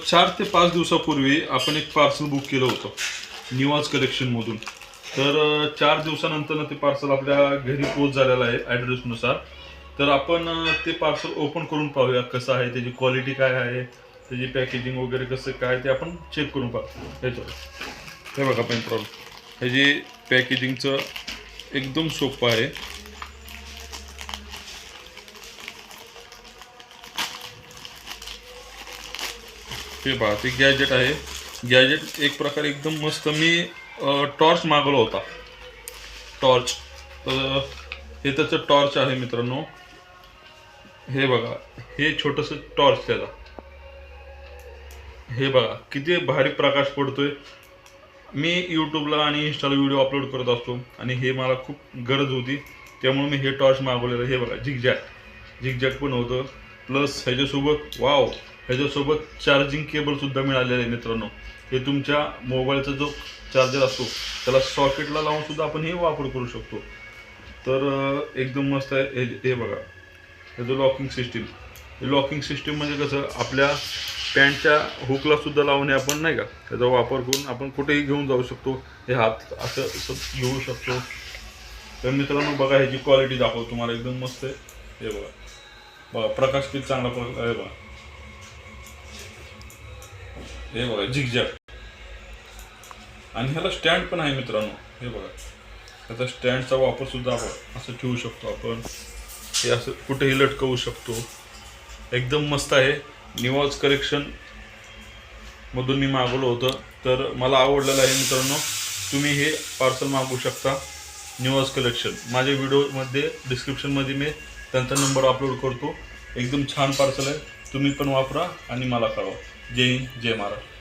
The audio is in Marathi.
चार ते पाच दिवसापूर्वी आपण एक पार्सल बुक केलं होतं निवाज कलेक्शनमधून तर चार दिवसानंतर ते पार्सल आपल्या घरी पोच झालेलं आहे ॲड्रेसनुसार तर आपण ते पार्सल ओपन करून पाहूया कसं आहे त्याची क्वालिटी काय आहे त्याची पॅकेजिंग वगैरे कसं काय ते आपण चेक करून पाहू. ह्याच्यावर हे बघा पेन प्रॉब्लेम ह्याची पॅकेजिंगचं एकदम सोपं आहे हे पहा. ते गॅजेट आहे. गॅजेट एक प्रकारे एकदम मस्त. मी टॉर्च मागवला होता. टॉर्च तर हे त्याचं टॉर्च आहे मित्रांनो. हे बघा. हे छोटंसं टॉर्च त्याला. हे बघा. किती भारी प्रकाश पडतोय. मी यूट्यूबला आणि इंस्टाला व्हिडिओ अपलोड करत असतो. आणि हे मला खूप गरज होती. त्यामुळे मी हे टॉर्च मागवलेलं हे बघा. झिकजॅक झिकजॅक पण होतं. प्लस ह्याच्यासोबत वाव ह्याच्यासोबत चार्जिंग केबलसुद्धा मिळालेलं आहे मित्रांनो. हे तुमच्या मोबाईलचा जो चार्जर असतो त्याला सॉकेटला लावूनसुद्धा आपण हे वापर करू शकतो. तर एकदम मस्त आहे. हे हे बघा. ह्याचं लॉकिंग सिस्टीम हे लॉकिंग सिस्टीम म्हणजे कसं आपल्या पॅन्टच्या हुकलासुद्धा लावणे आपण नाही का त्याचा वापर करून आपण कुठेही घेऊन जाऊ शकतो. हे हात असं असं घेऊ शकतो. तर मित्रांनो बघा ह्याची क्वालिटी दाखवतो तुम्हाला. एकदम मस्त आहे. हे बघा. बघा प्रकाश किती चांगला प्रकार आहे बघा. हे बघा झिकझॅक आणि ह्याला स्टँड पण आहे मित्रांनो हे बघा. त्याचा स्टँडचा वापर सुद्धा आपण असं ठेवू शकतो आपण. हे असं कुठेही लटकवू शकतो. एकदम मस्त आहे. निवाज कलेक्शन मधून मी मागवलं होतं. तर मला आवडलेलं आहे मित्रांनो तुम्ही हे पार्सल मागवू शकता. निवाज कलेक्शन. माझ्या व्हिडिओमध्ये डिस्क्रिप्शनमध्ये मी त्यांचा नंबर अपलोड करतो. एकदम छान पार्सल आहे. तुम्ही पण वापरा आणि मला कळवा. जय हिंद जय महाराष्ट्र.